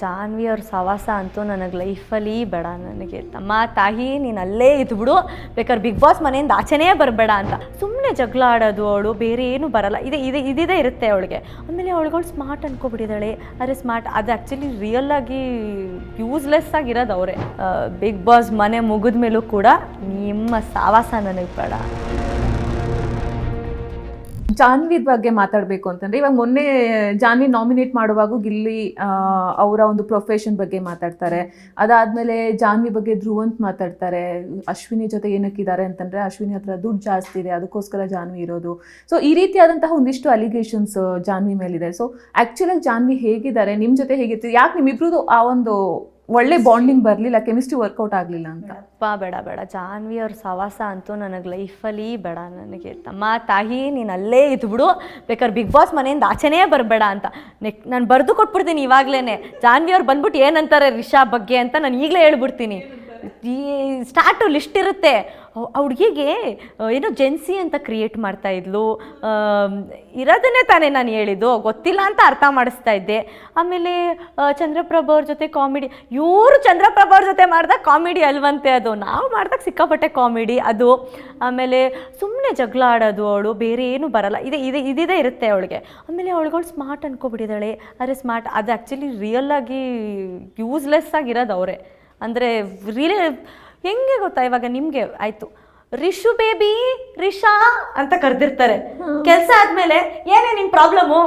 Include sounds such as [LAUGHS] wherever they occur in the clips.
ಜಾನ್ವಿ ಅವ್ರ ಸವಾಸ ಅಂತೂ ನನಗೆ ಲೈಫಲ್ಲಿ ಬೇಡ ನನಗೆ. ತಮ್ಮ ತಾಯಿ ನೀನು ಅಲ್ಲೇ ಇದ್ಬಿಡು, ಬೇಕಾದ್ರೆ ಬಿಗ್ ಬಾಸ್ ಮನೆಯಿಂದ ಆಚೆನೇ ಬರಬೇಡ ಅಂತ. ಸುಮ್ಮನೆ ಜಗಳ ಆಡೋದು ಅವಳು, ಬೇರೆ ಏನು ಬರಲ್ಲ. ಇದೆ ಇದೆ, ಇದಿದೆ ಇರುತ್ತೆ ಅವಳಿಗೆ. ಆಮೇಲೆ ಅವಳುಗಳು ಸ್ಮಾರ್ಟ್ ಅನ್ಕೊಬಿಟ್ಟಿದ್ದಾಳೆ. ಆದರೆ ಸ್ಮಾರ್ಟ್ ಅದು ಆ್ಯಕ್ಚುಲಿ ರಿಯಲ್ ಆಗಿ ಯೂಸ್ಲೆಸ್ ಆಗಿರೋದು ಅವರೇ. ಬಿಗ್ ಬಾಸ್ ಮನೆ ಮುಗಿದ ಮೇಲೂ ಕೂಡ ನಿಮ್ಮ ಸಾವಾಸ ನನಗೆ ಬೇಡ. ಜಾನ್ವಿ ಬಗ್ಗೆ ಮಾತಾಡಬೇಕು ಅಂತಂದ್ರೆ, ಇವಾಗ ಮೊನ್ನೆ ಜಾನ್ವಿ ನಾಮಿನೇಟ್ ಮಾಡುವಾಗ ಗಿಲ್ಲಿ ಅವರ ಒಂದು ಪ್ರೊಫೆಷನ್ ಬಗ್ಗೆ ಮಾತಾಡ್ತಾರೆ. ಅದಾದ್ಮೇಲೆ ಜಾನ್ವಿ ಬಗ್ಗೆ ಧ್ರುವಂತ್ ಮಾತಾಡ್ತಾರೆ. ಅಶ್ವಿನಿ ಜೊತೆ ಏನಕ್ಕಿದ್ದಾರೆ ಅಂತಂದ್ರೆ, ಅಶ್ವಿನಿ ಹತ್ರ ದುಡ್ಡು ಜಾಸ್ತಿ ಇದೆ, ಅದಕ್ಕೋಸ್ಕರ ಜಾನ್ವಿ ಇರೋದು. ಸೊ ಈ ರೀತಿಯಾದಂತಹ ಒಂದಿಷ್ಟು ಅಲಿಗೇಷನ್ಸ್ ಜಾನ್ವಿ ಮೇಲಿದೆ. ಸೊ ಆ್ಯಕ್ಚುಲಾಗಿ ಜಾನ್ವಿ ಹೇಗಿದ್ದಾರೆ ನಿಮ್ಮ ಜೊತೆ ಹೇಗಿರ್ತೀವಿ ಯಾಕೆ ನಿಮ್ಮಿಬ್ರದ್ದು ಆ ಒಂದು ಒಳ್ಳೆ ಬಾಂಡಿಂಗ್ ಬರಲಿಲ್ಲ ಕೆಮಿಸ್ಟ್ರಿ ವರ್ಕೌಟ್ ಆಗಲಿಲ್ಲ ಅಂತ. ಅಪ್ಪ ಬೇಡ ಬೇಡ. ಜಾನ್ವಿ ಅವ್ರ ಸವಾಸ ಅಂತೂ ನನಗೆ ಲೈಫಲ್ಲಿ ಬೇಡ ನನಗೆ ತಮ್ಮ ತಾಯಿ ನೀನು ಅಲ್ಲೇ ಇದ್ಬಿಡು. ಬೇಕಾದ್ರೆ ಬಿಗ್ ಬಾಸ್ ಮನೆಯಿಂದ ಆಚೆನೇ ಬರಬೇಡ ಅಂತ. ನೆಕ್ ನಾನು ಬರೆದು ಕೊಟ್ಬಿಡ್ತೀನಿ ಇವಾಗಲೇ ಜಾನ್ವಿ ಅವ್ರು ಬಂದ್ಬಿಟ್ಟು ಏನಂತಾರೆ ರಿಷಾ ಬಗ್ಗೆ ಅಂತ ನಾನು ಈಗಲೇ ಹೇಳ್ಬಿಡ್ತೀನಿ. ಈ ಸ್ಟಾರ್ಟು ಲಿಸ್ಟ್ ಇರುತ್ತೆ. ಆ ಹುಡುಗಿಗೆ ಏನೋ ಜೆನ್ಸಿ ಅಂತ ಕ್ರಿಯೇಟ್ ಮಾಡ್ತಾ ಇದ್ಲು. ಇರೋದನ್ನೇ ತಾನೇ ನಾನು ಹೇಳಿದ್ದು. ಗೊತ್ತಿಲ್ಲ ಅಂತ ಅರ್ಥ ಮಾಡಿಸ್ತಾ ಇದ್ದೆ. ಆಮೇಲೆ ಚಂದ್ರಪ್ರಭ ಅವ್ರ ಜೊತೆ ಕಾಮಿಡಿ ಇವರು ಚಂದ್ರಪ್ರಭು ಅವ್ರ ಜೊತೆ ಮಾಡಿದಾಗ ಕಾಮಿಡಿ ಅಲ್ವಂತೆ ಅದು. ನಾವು ಮಾಡಿದಾಗ ಸಿಕ್ಕಾಪಟ್ಟೆ ಕಾಮಿಡಿ ಅದು. ಆಮೇಲೆ ಸುಮ್ಮನೆ ಜಗಳ ಆಡೋದು ಅವಳು, ಬೇರೆ ಏನು ಬರಲ್ಲ. ಇದೆ ಇದೆ, ಇದಿದೆ ಇರುತ್ತೆ ಅವಳಿಗೆ. ಆಮೇಲೆ ಅವಳುಗಳು ಸ್ಮಾರ್ಟ್ ಅನ್ಕೊಬಿಟ್ಟಿದ್ದಾಳೆ. ಆದರೆ ಸ್ಮಾರ್ಟ್ ಅದು ಆ್ಯಕ್ಚುಲಿ ರಿಯಲ್ ಆಗಿ ಯೂಸ್ಲೆಸ್ ಆಗಿರೋದು ಅವರೇ. ಅಂದರೆ ರೀ ಹೆಂಗೆ ಗೊತ್ತಾ ಇವಾಗ ನಿಮಗೆ? ಆಯಿತು. ರಿಷು ಬೇಬಿ ರಿಷಾ ಅಂತ ಕರೆದಿರ್ತಾರೆ. ಕೆಲಸ ಆದಮೇಲೆ ಏನೇ ನಿನ್ನ ಪ್ರಾಬ್ಲಮ್ಮು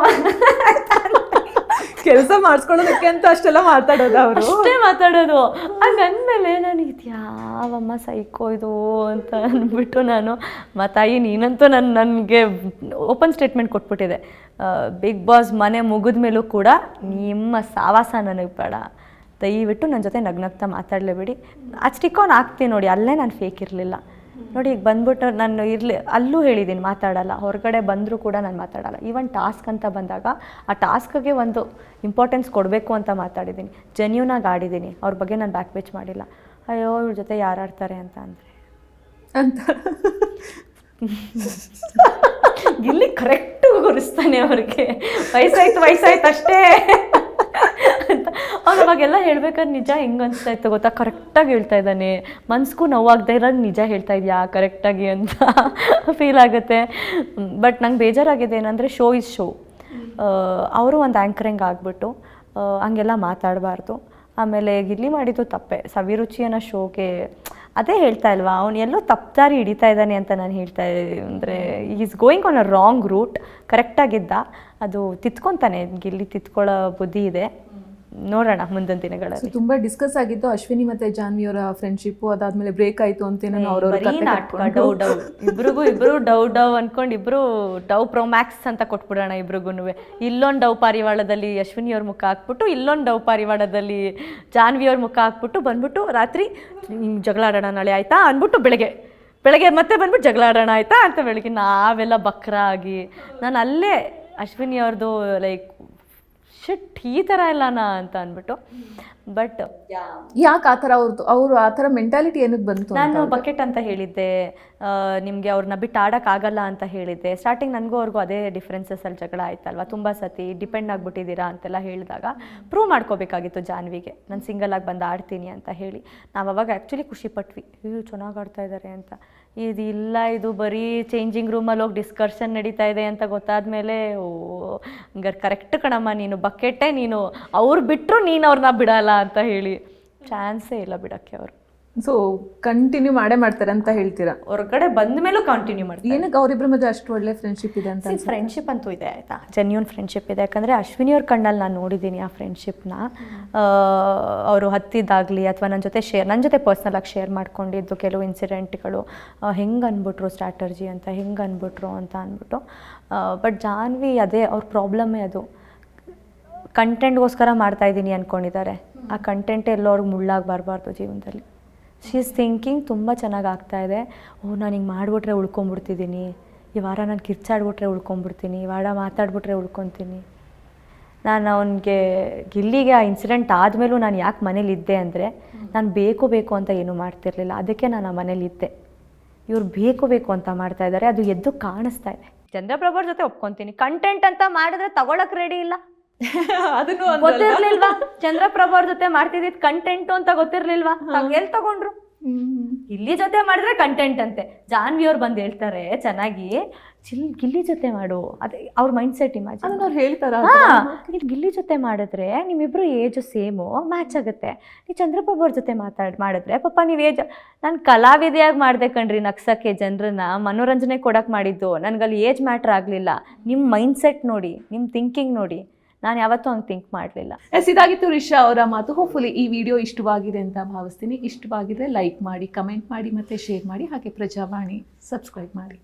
ಕೆಲಸ ಮಾಡಿಸ್ಕೊಳ್ಳೋದಕ್ಕೆ ಅಂತ ಅಷ್ಟೆಲ್ಲ ಮಾತಾಡೋದು ಅವರು. ಅಷ್ಟೇ ಮಾತಾಡೋದು. ಹಂಗಂದ್ಮೇಲೆ ನಾನು ಇದು ಯಾವಮ್ಮ ಸೈಕೋ ಇದು ಅಂತ ಅಂದ್ಬಿಟ್ಟು ನಾನು ಮ ತಾಯಿ ನೀನಂತೂ ನನ್ನ ನನಗೆ ಓಪನ್ ಸ್ಟೇಟ್ಮೆಂಟ್ ಕೊಟ್ಬಿಟ್ಟಿದೆ. ಬಿಗ್ ಬಾಸ್ ಮನೆ ಮುಗಿದ ಮೇಲೂ ಕೂಡ ನಿಮ್ಮ ಸಾವಾಸ ನನಗೆ ಬೇಡ. ದಯವಿಟ್ಟು ನನ್ನ ಜೊತೆ ನಗ್ನಗ್ತಾ ಮಾತಾಡಲೇಬೇಡಿ ಆನ್ ಆಗ್ತೀನಿ ನೋಡಿ ಅಲ್ಲೇ ನಾನು ಫೇಕ್ ಇರಲಿಲ್ಲ. ನೋಡಿ ಈಗ ಬಂದ್ಬಿಟ್ಟು ನಾನು ಇರಲಿ ಅಲ್ಲೂ ಹೇಳಿದ್ದೀನಿ ಮಾತಾಡಲ್ಲ ಹೊರಗಡೆ ಬಂದರೂ ಕೂಡ ನಾನು ಮಾತಾಡಲ್ಲ. ಈವನ್ ಟಾಸ್ಕ್ ಅಂತ ಬಂದಾಗ ಆ ಟಾಸ್ಕ್ಗೆ ಒಂದು ಇಂಪಾರ್ಟೆನ್ಸ್ ಕೊಡಬೇಕು ಅಂತ ಮಾತಾಡಿದ್ದೀನಿ ಜೆನ್ಯೂನಾಗಿ ಆಡಿದ್ದೀನಿ ಅವ್ರ ಬಗ್ಗೆ ನಾನು ಬ್ಯಾಕ್ ಬೇಚ್ ಮಾಡಿಲ್ಲ. ಅಯ್ಯೋ ಇವ್ರ ಜೊತೆ ಯಾರು ಆಡ್ತಾರೆ ಅಂತ ಅಂದರೆ. ಅಂತ. [LAUGHS] ಇಲ್ಲಿ ಕರೆಕ್ಟ್ ಗುರಿಸ್ತಾನೆ ಅವ್ರಿಗೆ. ವಯಸ್ಸಾಯ್ತು ವಯಸ್ಸಾಯ್ತು ಅಷ್ಟೇ. ಅವ್ನು ಅವಾಗೆಲ್ಲ ಹೇಳ್ಬೇಕಾದ್ರೆ ನಿಜ ಹೆಂಗೆ ಅನಿಸ್ತಾ ಇತ್ತು ಗೊತ್ತಾ? ಕರೆಕ್ಟಾಗಿ ಹೇಳ್ತಾ ಇದ್ದಾನೆ. ಮನ್ಸಿಗೂ ನೋವಾಗದೇ ಇರೋದು ನಿಜ ಹೇಳ್ತಾ ಇದೆಯಾ? ಕರೆಕ್ಟಾಗಿ ಅಂತ ಫೀಲ್ ಆಗುತ್ತೆ. ಬಟ್ ನಂಗೆ ಬೇಜಾರಾಗಿದೆ ಏನಂದರೆ ಶೋ ಇಸ್ ಶೋ ಅವರು ಒಂದು ಆ್ಯಂಕರಿಂಗ್ ಆಗಿಬಿಟ್ಟು ಹಂಗೆಲ್ಲ ಮಾತಾಡಬಾರ್ದು. ಆಮೇಲೆ ಗಿಲ್ಲಿ ಮಾಡಿದ್ದು ತಪ್ಪೆ. ಸವಿರುಚಿ ಅನ್ನೋ ಶೋಗೆ ಅದೇ ಹೇಳ್ತಾ ಇಲ್ವಾ? ಅವ್ನು ಎಲ್ಲೋ ತಪ್ಪದಾರಿ ಹಿಡಿತಾ ಇದ್ದಾನೆ ಅಂತ ನಾನು ಹೇಳ್ತಾ ಅಂದರೆ is going on a wrong route ಕರೆಕ್ಟಾಗಿದ್ದ. ಅದು ತಿತ್ಕೊತಾನೆ. ಗಿಲ್ಲಿ ತಿತ್ಕೊಳ್ಳೋ ಬುದ್ಧಿ ಇದೆ. ನೋಡೋಣ ಮುಂದಿನ ದಿನಗಳಲ್ಲಿ. ತುಂಬಾ ಡಿಸ್ಕಸ್ ಆಗಿತ್ತು ಅಶ್ವಿನಿ ಮತ್ತೆ ಜಾನ್ವಿ ಅವರ ಫ್ರೆಂಡ್ಶಿಪ್ ಅದಾದ್ಮೇಲೆ ಬ್ರೇಕ್ ಆಯ್ತು ಅಂತ ನಾಟಕ ಡೌ ಡೌ. ಇಬ್ರಿಗೂ ಇಬ್ರು ಡೌ ಡೌ ಅನ್ಕೊಂಡು ಇಬ್ರು ಡೌ ಪ್ರೊಮ್ಯಾಕ್ಸ್ ಅಂತ ಕೊಟ್ಬಿಡೋಣ ಇಬ್ರಿಗೂ ಇಲ್ಲೊಂದು ಡೌ ಪಾರಿವಾಳದಲ್ಲಿ ಅಶ್ವಿನಿ ಅವ್ರ ಮುಖ ಹಾಕ್ಬಿಟ್ಟು ಇಲ್ಲೊಂದು ಡೌ ಪಾರಿವಾಳದಲ್ಲಿ ಜಾನ್ವಿ ಅವ್ರ ಮುಖ ಹಾಕ್ಬಿಟ್ಟು ಬಂದ್ಬಿಟ್ಟು ರಾತ್ರಿ ಜಗಳಾಡೋಣ ಜಗಳ ಆಡೋಣ ನಾಳೆ ಆಯ್ತಾ ಅಂದ್ಬಿಟ್ಟು ಬೆಳಗ್ಗೆ ಬೆಳಗ್ಗೆ ಮತ್ತೆ ಬಂದ್ಬಿಟ್ಟು ಜಗಳ ಆಡೋಣ ಆಯ್ತಾ ಅಂತ ಬೆಳಗ್ಗೆ ನಾವೆಲ್ಲ ಬಕ್ರ ಆಗಿ ನಾನು ಅಲ್ಲೇ ಅಶ್ವಿನಿ ಅವ್ರದ್ದು ಲೈಕ್ ಶಿಟ್ ಈ ಥರ ಎಲ್ಲನಾ? ಅಂತ ಅಂದ್ಬಿಟ್ಟು. ಬಟ್ ಯಾಕೆ ಆ ಥರ ಅವ್ರದ್ದು ಅವರು ಆ ಥರ ಮೆಂಟಾಲಿಟಿ ಏನಕ್ಕೆ ಬಂತು ನಾನು ಬಕೆಟ್ ಅಂತ ಹೇಳಿದ್ದೆ. ನಿಮಗೆ ಅವ್ರನ್ನ ಬಿಟ್ಟು ಆಡೋಕ್ಕಾಗಲ್ಲ ಅಂತ ಹೇಳಿದ್ದೆ. ಸ್ಟಾರ್ಟಿಂಗ್ ನನಗೂ ಅವ್ರಿಗೂ ಅದೇ ಡಿಫ್ರೆನ್ಸಸ್ಸಲ್ಲಿ ಜಗಳ ಆಯ್ತಲ್ವ? ತುಂಬ ಸತಿ ಡಿಪೆಂಡ್ ಆಗಿಬಿಟ್ಟಿದ್ದೀರಾ ಅಂತೆಲ್ಲ ಹೇಳಿದಾಗ ಪ್ರೂವ್ ಮಾಡ್ಕೋಬೇಕಾಗಿತ್ತು ಜಾನ್ವಿಗೆ. ನಾನು ಸಿಂಗಲಾಗಿ ಬಂದು ಆಡ್ತೀನಿ ಅಂತ ಹೇಳಿ. ನಾವು ಅವಾಗ ಆ್ಯಕ್ಚುಲಿ ಖುಷಿ ಪಟ್ವಿ. ಇವು ಚೆನ್ನಾಗಿ ಆಡ್ತಾ ಇದ್ದಾರೆ ಅಂತ. ಇದು ಇಲ್ಲ ಇದು ಬರೀ ಚೇಂಜಿಂಗ್ ರೂಮಲ್ಲಿ ಹೋಗಿ ಡಿಸ್ಕರ್ಷನ್ ನಡೀತಾ ಇದೆ ಅಂತ ಗೊತ್ತಾದ್ಮೇಲೆ ಓ ಹಂಗಾರೆ ಕರೆಕ್ಟ್ ಕಣಮ್ಮ ನೀನು ಬಕೆಟೇ ನೀನು ಅವ್ರು ಬಿಟ್ಟರು ನೀನು ಅವ್ರನ್ನ ಬಿಡಲ್ಲ ಅಂತ ಹೇಳಿ. ಚಾನ್ಸೇ ಇಲ್ಲ ಬಿಡೋಕ್ಕೆ ಅವರು. ಸೊ ಕಂಟಿನ್ಯೂ ಮಾಡೇ ಮಾಡ್ತಾರೆ ಅಂತ ಹೇಳ್ತೀರಾ? ಹೊರಗಡೆ ಬಂದ ಮೇಲೂ ಕಂಟಿನ್ಯೂ ಮಾಡ್ತೀನಿ ಏನಕ್ಕೆ ಅವರಿಬ್ಬರ ಮಧ್ಯೆ ಅಷ್ಟು ಒಳ್ಳೆ ಫ್ರೆಂಡ್ಶಿಪ್ ಇದೆ ಅಂತ ಫ್ರೆಂಡ್ಶಿಪ್ ಅಂತೂ ಇದೆ ಆಯಿತಾ? ಜೆನ್ಯೂನ್ ಫ್ರೆಂಡ್ಶಿಪ್ ಇದೆ. ಯಾಕಂದರೆ ಅಶ್ವಿನಿ ಅವ್ರ ಕಣ್ಣಲ್ಲಿ ನಾನು ನೋಡಿದ್ದೀನಿ ಆ ಫ್ರೆಂಡ್ಶಿಪ್ನ ಅವರು ಹತ್ತಿದ್ದಾಗಲಿ ಅಥವಾ ನನ್ನ ಜೊತೆ ಶೇರ್ ನನ್ನ ಜೊತೆ ಪರ್ಸ್ನಲಾಗಿ ಶೇರ್ ಮಾಡ್ಕೊಂಡಿದ್ದು ಕೆಲವು ಇನ್ಸಿಡೆಂಟ್ಗಳು ಹೆಂಗೆ ಅಂದ್ಬಿಟ್ರು ಸ್ಟ್ರಾಟರ್ಜಿ ಅಂತ ಹೆಂಗೆ ಅಂದ್ಬಿಟ್ರು ಅಂತ ಅಂದ್ಬಿಟ್ಟು ಬಟ್ ಜಾನ್ವಿ ಅದೇ ಅವ್ರ ಪ್ರಾಬ್ಲಮ್ಮೇ ಅದು. ಕಂಟೆಂಟ್ಗೋಸ್ಕರ ಮಾಡ್ತಾ ಇದ್ದೀನಿ ಅಂದ್ಕೊಂಡಿದ್ದಾರೆ ಆ ಕಂಟೆಂಟ್ ಎಲ್ಲೋ ಅವ್ರಿಗೆ ಮುಳ್ಳಾಗಿ ಬರಬಾರ್ದು ಜೀವನದಲ್ಲಿ. ಶಿ ಇಸ್ ಥಿಂಕಿಂಗ್ ತುಂಬ ಚೆನ್ನಾಗಿ ಆಗ್ತಾ ಇದೆ. ಓ, ನಾನು ಹಿಂಗೆ ಮಾಡಿಬಿಟ್ರೆ ಉಳ್ಕೊಂಬಿಡ್ತಿದ್ದೀನಿ ಈ ವಾರ ನಾನು ಕಿರ್ಚಾಡ್ಬಿಟ್ರೆ ಉಳ್ಕೊಂಬಿಡ್ತೀನಿ. ಈ ವಾರ ಮಾತಾಡ್ಬಿಟ್ರೆ ಉಳ್ಕೊತೀನಿ. ನಾನು ಅವನಿಗೆ, ಗಿಲ್ಲಿಗೆ ಆ ಇನ್ಸಿಡೆಂಟ್ ಆದಮೇಲೂ ನಾನು ಯಾಕೆ ಮನೇಲಿದ್ದೆ ಅಂದರೆ, ನಾನು ಬೇಕು ಬೇಕು ಅಂತ ಏನೂ ಮಾಡ್ತಿರ್ಲಿಲ್ಲ. ಅದಕ್ಕೆ ನಾನು ಆ ಮನೇಲಿದ್ದೆ. ಇವ್ರು ಬೇಕು ಬೇಕು ಅಂತ ಮಾಡ್ತಾ ಇದ್ದಾರೆ. ಅದು ಎದ್ದು ಕಾಣಿಸ್ತಾ ಇದೆ. ಚಂದ್ರಪ್ರಭಾರ್ ಜೊತೆ ಒಪ್ಕೊತೀನಿ. ಕಂಟೆಂಟ್ ಅಂತ ಮಾಡಿದ್ರೆ ತಗೊಳಕ್ ರೆಡಿ ಇಲ್ಲ. ಅದನ್ನು ಗೊತ್ತಿರ್ಲಿಲ್ವಾ? ಚಂದ್ರಪ್ರಭಾ ಅವ್ರ ಜೊತೆ ಮಾಡ್ತಿದ್ದಿದ್ ಕಂಟೆಂಟ್ ಅಂತ ಗೊತ್ತಿರ್ಲಿಲ್ವಾ? ಎಲ್ಲಿ ತಗೊಂಡ್ರು ಇಲ್ಲಿ ಜೊತೆ ಮಾಡಿದ್ರೆ ಕಂಟೆಂಟ್ ಅಂತೆ. ಜಾನ್ವಿ ಅವ್ರು ಬಂದು ಹೇಳ್ತಾರೆ ಚೆನ್ನಾಗಿ ಚಿಲ್ ಗಿಲ್ಲಿ ಜೊತೆ ಮಾಡು. ಅದೇ ಅವ್ರ ಮೈಂಡ್ ಸೆಟ್ ಇಮ್ಯಾಜಿನ್ ಅವ್ರು ಹೇಳ್ತಾರ ನೀನು ಗಿಲ್ಲಿ ಜೊತೆ ಮಾಡಿದ್ರೆ ನಿಮ್ಮಿಬ್ರು ಏಜ್ ಸೇಮು ಮ್ಯಾಚ್ ಆಗುತ್ತೆ. ನೀವು ಚಂದ್ರಪ್ರಭು ಅವ್ರ ಜೊತೆ ಮಾತಾಡ್ ಮಾಡಿದ್ರೆ ಪಾಪ ನೀವು ಏಜ್ ನಾನು ಕಲಾವಿದೆಯಾಗಿ ಮಾಡಿದೆ ಕಣ್ರಿ ನಗ್ಸಕ್ಕೆ ಜನರನ್ನ. ಮನೋರಂಜನೆ ಕೊಡಕ್ಕೆ ಮಾಡಿದ್ದು. ನನಗಲ್ಲಿ ಏಜ್ ಮ್ಯಾಟ್ರ್ ಆಗಲಿಲ್ಲ. ನಿಮ್ಮ ಮೈಂಡ್ ಸೆಟ್ ನೋಡಿ ನಿಮ್ಮ ಥಿಂಕಿಂಗ್ ನೋಡಿ. ನಾನು ಯಾವತ್ತೂ ಹಂಗೆ ಥಿಂಕ್ ಮಾಡಲಿಲ್ಲ. ಎಸ್ ಇದಾಗಿತ್ತು ರಿಷಾ ಅವರ ಮಾತು. ಹೋಪ್ಫುಲಿ ಈ ವಿಡಿಯೋ ಇಷ್ಟವಾಗಿದೆ ಅಂತ ಭಾವಿಸ್ತೀನಿ. ಇಷ್ಟವಾಗಿದ್ರೆ ಲೈಕ್ ಮಾಡಿ ಕಮೆಂಟ್ ಮಾಡಿ ಮತ್ತೆ ಶೇರ್ ಮಾಡಿ. ಹಾಗೆ ಪ್ರಜಾವಾಣಿ ಸಬ್ಸ್ಕ್ರೈಬ್ ಮಾಡಿ.